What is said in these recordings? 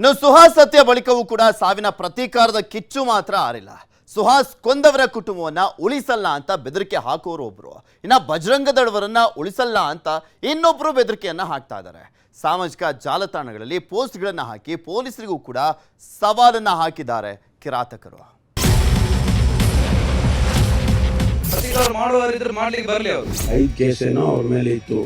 ಇನ್ನು ಸುಹಾಸ್ ಹತ್ಯೆ ಬಳಿಕವೂ ಕೂಡ ಸಾವಿನ ಪ್ರತೀಕಾರದ ಕಿಚ್ಚು ಮಾತ್ರ ಆರಿಲ್ಲ. ಸುಹಾಸ್ ಕೊಂದವರ ಕುಟುಂಬವನ್ನ ಉಳಿಸಲ್ಲ ಅಂತ ಬೆದರಿಕೆ ಹಾಕೋರು ಒಬ್ರು. ಇನ್ನ ಬಜರಂಗದಳವರನ್ನ ಉಳಿಸಲ್ಲ ಅಂತ ಇನ್ನೊಬ್ರು ಬೆದರಿಕೆಯನ್ನ ಹಾಕ್ತಾ ಇದ್ದಾರೆ. ಸಾಮಾಜಿಕ ಜಾಲತಾಣಗಳಲ್ಲಿ ಪೋಸ್ಟ್ಗಳನ್ನ ಹಾಕಿ ಪೊಲೀಸರಿಗೂ ಕೂಡ ಸವಾಲನ್ನ ಹಾಕಿದ್ದಾರೆ ಕಿರಾತಕರು. ಪ್ರತಿಕಾರ ಮಾಡುವವರಿದ್ರೆ ಮಾಡ್ಲಿಕ್ಕೆ ಬರಲಿ ಅವರು. ಐದು ಮೇಲೆ ಇತ್ತು.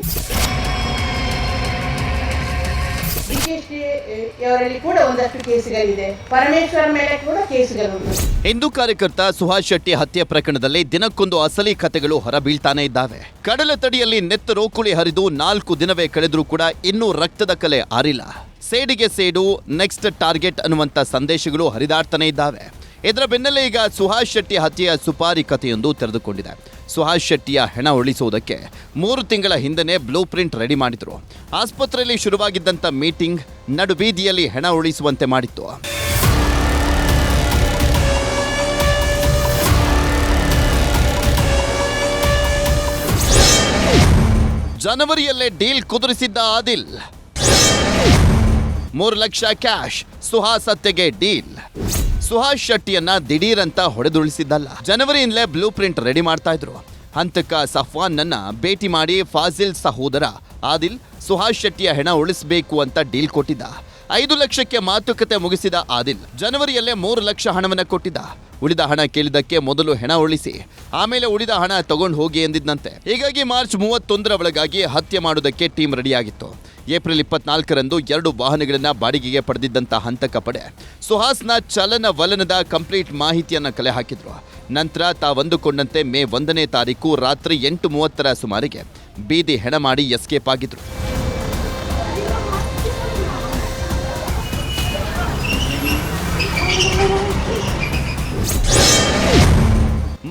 ಹಿಂದೂ ಕಾರ್ಯಕರ್ತ ಸುಹಾಸ್ ಶೆಟ್ಟಿ ಹತ್ಯೆ ಪ್ರಕರಣದಲ್ಲಿ ದಿನಕ್ಕೊಂದು ಅಸಲಿ ಕಥೆಗಳು ಹೊರಬೀಳ್ತಾನೆ ಇದ್ದಾವೆ. ಕಡಲ ತಡಿಯಲ್ಲಿ ನೆತ್ತ ರೋಕುಳಿ ಹರಿದು ನಾಲ್ಕು ದಿನವೇ ಕಳೆದರೂ ಕೂಡ ಇನ್ನೂ ರಕ್ತದ ಕಲೆ ಆರಿಲ್ಲ. ಸೇಡಿಗೆ ಸೇಡು, ನೆಕ್ಸ್ಟ್ ಟಾರ್ಗೆಟ್ ಅನ್ನುವಂಥ ಸಂದೇಶಗಳು ಹರಿದಾಡ್ತಾನೆ ಇದ್ದಾವೆ. ಇದರ ಬೆನ್ನಲ್ಲೇ ಈಗ ಸುಹಾಸ್ ಶೆಟ್ಟಿ ಹತ್ಯೆಯ ಸುಪಾರಿ ಕಥೆಯೊಂದು ತೆರೆದುಕೊಂಡಿದೆ. ಸುಹಾಸ್ ಶೆಟ್ಟಿಯ ಹೆಣ ಉಳಿಸುವುದಕ್ಕೆ ಮೂರು ತಿಂಗಳ ಹಿಂದೆನೇ ಬ್ಲೂ ಪ್ರಿಂಟ್ ರೆಡಿ ಮಾಡಿದ್ರು. ಆಸ್ಪತ್ರೆಯಲ್ಲಿ ಶುರುವಾಗಿದ್ದಂಥ ಮೀಟಿಂಗ್ ನಡುಬೀದಿಯಲ್ಲಿ ಹೆಣ ಉಳಿಸುವಂತೆ ಮಾಡಿತ್ತು. ಜನವರಿಯಲ್ಲೇ ಡೀಲ್ ಕುದುರಿಸಿದ್ದ ಆದಿಲ್. ಮೂರು ಲಕ್ಷ ಕ್ಯಾಶ್ ಸುಹಾಸತ್ತೆಗೆ ಡೀಲ್. ಸುಹಾಸ್ ಶೆಟ್ಟಿಯನ್ನ ದಿಢೀರಂತ ಹೊಡೆದುಳಿಸಿದ್ದಲ್ಲ ಜನವರಿಯಿಂದಲೇ ಬ್ಲೂ ಪ್ರಿಂಟ್ ರೆಡಿ ಮಾಡ್ತಾ ಇದ್ರು. ಹಂತಕ ಸಫ್ವಾನ್ ನನ್ನ ಭೇಟಿ ಮಾಡಿ ಫಾಜಿಲ್ ಸಹೋದರ ಆದಿಲ್ ಸುಹಾಸ್ ಶೆಟ್ಟಿಯ ಹೆಣ ಉಳಿಸಬೇಕು ಅಂತ ಡೀಲ್ ಕೊಟ್ಟಿದ್ದ. ಐದು ಲಕ್ಷಕ್ಕೆ ಮಾತುಕತೆ ಮುಗಿಸಿದ ಆದಿಲ್ ಜನವರಿಯಲ್ಲೇ ಮೂರು ಲಕ್ಷ ಹಣವನ್ನ ಕೊಟ್ಟಿದ್ದ. ಉಳಿದ ಹಣ ಕೇಳಿದ್ದಕ್ಕೆ ಮೊದಲು ಹೆಣ ಉಳಿಸಿ, ಆಮೇಲೆ ಉಳಿದ ಹಣ ತಗೊಂಡು ಹೋಗಿ ಎಂದಿದ್ದಂತೆ ಹೀಗಾಗಿ ಮಾರ್ಚ್ ಮೂವತ್ತೊಂದರ ಒಳಗಾಗಿ ಹತ್ಯೆ ಮಾಡೋದಕ್ಕೆ ಟೀಮ್ ರೆಡಿಯಾಗಿತ್ತು. ಏಪ್ರಿಲ್ ಇಪ್ಪತ್ನಾಲ್ಕರಂದು ಎರಡು ವಾಹನಗಳನ್ನು ಬಾಡಿಗೆಗೆ ಪಡೆದಿದ್ದಂಥ ಹಂತಕ ಪಡೆ ಸುಹಾಸ್ನ ಚಲನ ವಲನದ ಕಂಪ್ಲೀಟ್ ಮಾಹಿತಿಯನ್ನು ಕಲೆ ಹಾಕಿದ್ರು. ನಂತರ ತಾವಂದುಕೊಂಡಂತೆ ಮೇ ಒಂದನೇ ತಾರೀಕು ರಾತ್ರಿ ಎಂಟು ಮೂವತ್ತರ ಸುಮಾರಿಗೆ ಬೀದಿ ಹೆಣ ಮಾಡಿ ಎಸ್ಕೇಪ್ ಆಗಿದ್ರು.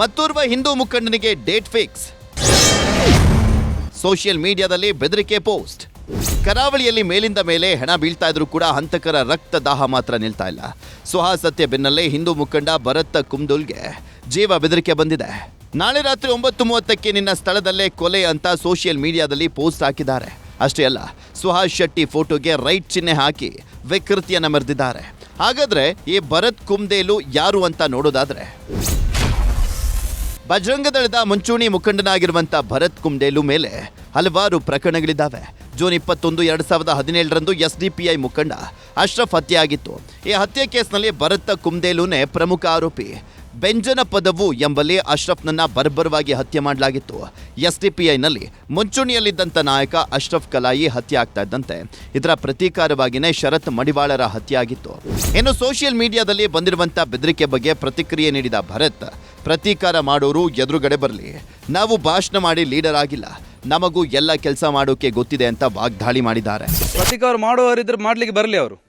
ಮತ್ತೋರ್ವ ಹಿಂದೂ ಮುಖಂಡನಿಗೆ ಡೇಟ್ ಫಿಕ್ಸ್. ಸೋಷಿಯಲ್ ಮೀಡಿಯಾದಲ್ಲಿ ಬೆದರಿಕೆ ಪೋಸ್ಟ್. ಕರಾವಳಿಯಲ್ಲಿ ಮೇಲಿಂದ ಮೇಲೆ ಹೆಣ ಬೀಳ್ತಾ ಇದ್ರೂ ಕೂಡ ಹಂತಕರ ರಕ್ತ ದಾಹ ಮಾತ್ರ ನಿಲ್ತಾ ಇಲ್ಲ. ಸತ್ಯ ಬೆನ್ನಲ್ಲೇ ಹಿಂದೂ ಮುಖಂಡ ಭರತ್ ಕುಮ್ದುಲ್ಗೆ ಜೀವ ಬೆದರಿಕೆ ಬಂದಿದೆ. ನಾಳೆ ರಾತ್ರಿ ಒಂಬತ್ತು ಮೂವತ್ತಕ್ಕೆ ನಿನ್ನ ಸ್ಥಳದಲ್ಲೇ ಕೊಲೆ ಅಂತ ಸೋಷಿಯಲ್ ಮೀಡಿಯಾದಲ್ಲಿ ಪೋಸ್ಟ್ ಹಾಕಿದ್ದಾರೆ. ಅಷ್ಟೇ ಅಲ್ಲ, ಸುಹಾಸ್ ಶೆಟ್ಟಿ ಫೋಟೋಗೆ ರೈಟ್ ಚಿಹ್ನೆ ಹಾಕಿ ವಿಕೃತಿಯನ್ನು ಮರೆದಿದ್ದಾರೆ. ಹಾಗಾದ್ರೆ ಈ ಭರತ್ ಕುಮ್ದೇಲು ಯಾರು ಅಂತ ನೋಡೋದಾದ್ರೆ? ಬಜರಂಗದಳದ ಮುಂಚೂಣಿ ಮುಖಂಡನಾಗಿರುವಂಥ ಭರತ್ ಕುಮ್ದೇಲು ಮೇಲೆ ಹಲವಾರು ಪ್ರಕರಣಗಳಿದ್ದಾವೆ. ಜೂನ್ ಇಪ್ಪತ್ತೊಂದು, ಎರಡು ಸಾವಿರದ ಹದಿನೇಳರಂದು ಎಸ್ ಡಿ ಪಿ ಐ ಮುಖಂಡ ಅಶ್ರಫ್ ಹತ್ಯೆಯಾಗಿತ್ತು. ಈ ಹತ್ಯೆ ಕೇಸ್ನಲ್ಲಿ ಭರತ್ ಕುಮ್ಡೇಲುನೇ ಪ್ರಮುಖ ಆರೋಪಿ. ಬೆಂಜನ ಪದವು ಎಂಬಲ್ಲಿ ಅಶ್ರಫ್ನನ್ನ ಬರ್ಬರವಾಗಿ ಹತ್ಯೆ ಮಾಡಲಾಗಿತ್ತು. ಎಸ್ ಡಿ ಪಿ ಐನಲ್ಲಿ ಮುಂಚೂಣಿಯಲ್ಲಿದ್ದಂಥ ನಾಯಕ ಅಶ್ರಫ್ ಕಲಾಯಿ ಹತ್ಯೆ ಆಗ್ತಾ ಇದ್ದಂತೆ. ಇದರ ಪ್ರತೀಕಾರವಾಗಿಯೇ ಶರತ್ ಮಡಿವಾಳರ ಹತ್ಯೆ ಆಗಿತ್ತು ಇನ್ನು ಸೋಷಿಯಲ್ ಮೀಡಿಯಾದಲ್ಲಿ ಬಂದಿರುವಂಥ ಬೆದರಿಕೆ ಬಗ್ಗೆ ಪ್ರತಿಕ್ರಿಯೆ ನೀಡಿದ ಭರತ್, ಪ್ರತೀಕಾರ ಮಾಡೋರು ಎದುರುಗಡೆ ಬರಲಿ. ನಾವು ಭಾಷಣ ಮಾಡಿ ಲೀಡರ್ ಆಗಿಲ್ಲ. ನಮಗೂ ಎಲ್ಲ ಕೆಲಸ ಮಾಡೋಕೆ ಗೊತ್ತಿದೆ ಅಂತ ವಾಗ್ದಾಳಿ ಮಾಡಿದ್ದಾರೆ. ಪ್ರತಿಕಾರ ಮಾಡುವವರಿದ್ರೆ ಮಾಡ್ಲಿಕ್ಕೆ ಬರಲಿ ಅವರು.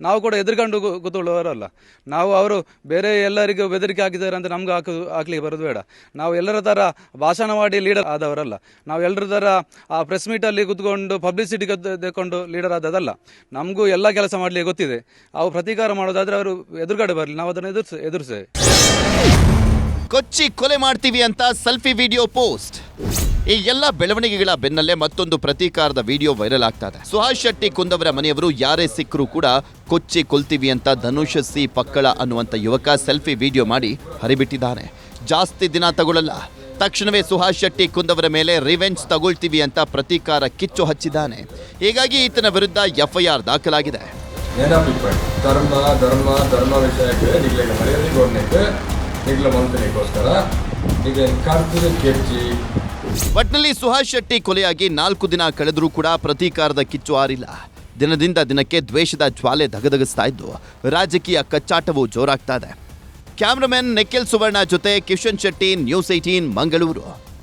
ನಾವು ಕೂಡ ಎದುರ್ಕೊಂಡು ಕೂ- ಕೂತ್ಕೊಳ್ಳುವವರಲ್ಲ ನಾವು ಅವರು ಬೇರೆ ಎಲ್ಲರಿಗೂ ಬೆದರಿಕೆ ಹಾಕಿದ್ದಾರೆ ಅಂತ ನಮ್ಗೆ ಹಾಕು ಹಾಕ್ಲಿಕ್ಕೆ ಬರೋದು ಬೇಡ. ನಾವು ಎಲ್ಲರ ಥರ ಭಾಷಣ ಮಾಡಿ ಲೀಡರ್ ಆದವರಲ್ಲ. ನಾವು ಎಲ್ಲರ ಥರ ಆ ಪ್ರೆಸ್ ಮೀಟಲ್ಲಿ ಕೂತ್ಕೊಂಡು ಪಬ್ಲಿಸಿಟಿ ತೆಕ್ಕೊಂಡು ಲೀಡರ್ ಆದದಲ್ಲ ನಮಗೂ ಎಲ್ಲ ಕೆಲಸ ಮಾಡಲಿಕ್ಕೆ ಗೊತ್ತಿದೆ. ಅವು ಪ್ರತೀಕಾರ ಮಾಡೋದಾದರೆ ಅವರು ಎದುರುಗಡೆ ಬರಲಿ. ನಾವು ಅದನ್ನು ಎದುರಿಸ ಎದುರಿಸ್ತೇವೆ ಕೊಚ್ಚಿ ಕೊಲೆ ಮಾಡ್ತೀವಿ ಅಂತ ಸೆಲ್ಫಿ ವಿಡಿಯೋ ಪೋಸ್ಟ್. ಈ ಎಲ್ಲ ಬೆಳವಣಿಗೆಗಳ ಬೆನ್ನಲ್ಲೇ ಮತ್ತೊಂದು ಪ್ರತೀಕಾರದ ವಿಡಿಯೋ ವೈರಲ್ ಆಗ್ತಾ ಇದೆ. ಸುಹಾಸ್ ಶೆಟ್ಟಿ ಕುಂದವರ ಮನೆಯವರು ಯಾರೇ ಸಿಕ್ಕರೂ ಕೂಡ ಕೊಚ್ಚಿ ಕೊಲ್ತೀವಿ ಅಂತ ಧನುಷ್ ಸಿ ಪಕ್ಕಳ ಅನ್ನುವಂಥ ಯುವಕ ಸೆಲ್ಫಿ ವಿಡಿಯೋ ಮಾಡಿ ಹರಿಬಿಟ್ಟಿದ್ದಾನೆ. ಜಾಸ್ತಿ ದಿನ ತಗೊಳ್ಳಲ್ಲ ತಕ್ಷಣವೇ ಸುಹಾಸ್ ಶೆಟ್ಟಿ ಕುಂದವರ ಮೇಲೆ ರಿವೆಂಜ್ ತಗೊಳ್ತೀವಿ ಅಂತ ಪ್ರತೀಕಾರ ಕಿಚ್ಚು ಹಚ್ಚಿದ್ದಾನೆ. ಹೀಗಾಗಿ ಈತನ ವಿರುದ್ಧ ಎಫ್ಐಆರ್ ದಾಖಲಾಗಿದೆ. ಧರ್ಮ ಧರ್ಮ ಧರ್ಮ ವಿಷಯಕ್ಕೆ ಮಂತ್ರಿಗೋಸ್ಕರ ಈಗ ಕರ್ತದೆ ಕೆಚ್ಚಿ ಒಟ್ನಲ್ಲಿ ಸುಹಾಸ್ ಶೆಟ್ಟಿ ಕೊಲೆಯಾಗಿ ನಾಲ್ಕು ದಿನ ಕಳೆದರೂ ಕೂಡ ಪ್ರತೀಕಾರದ ಕಿಚ್ಚು ಆರಿಲ್ಲ. ದಿನದಿಂದ ದಿನಕ್ಕೆ ದ್ವೇಷದ ಜ್ವಾಲೆ ಧಗಧಗಿಸ್ತಾ ಇದ್ದು, ರಾಜಕೀಯ ಕಚ್ಚಾಟವು ಜೋರಾಗ್ತಾ ಇದೆ. ಕ್ಯಾಮ್ರಾಮನ್ ನಿಖಿಲ್ ಸುವರ್ಣ ಜೊತೆ ಕಿಶನ್ ಶೆಟ್ಟಿ, ನ್ಯೂಸ್ ಏಟೀನ್ ಮಂಗಳೂರು.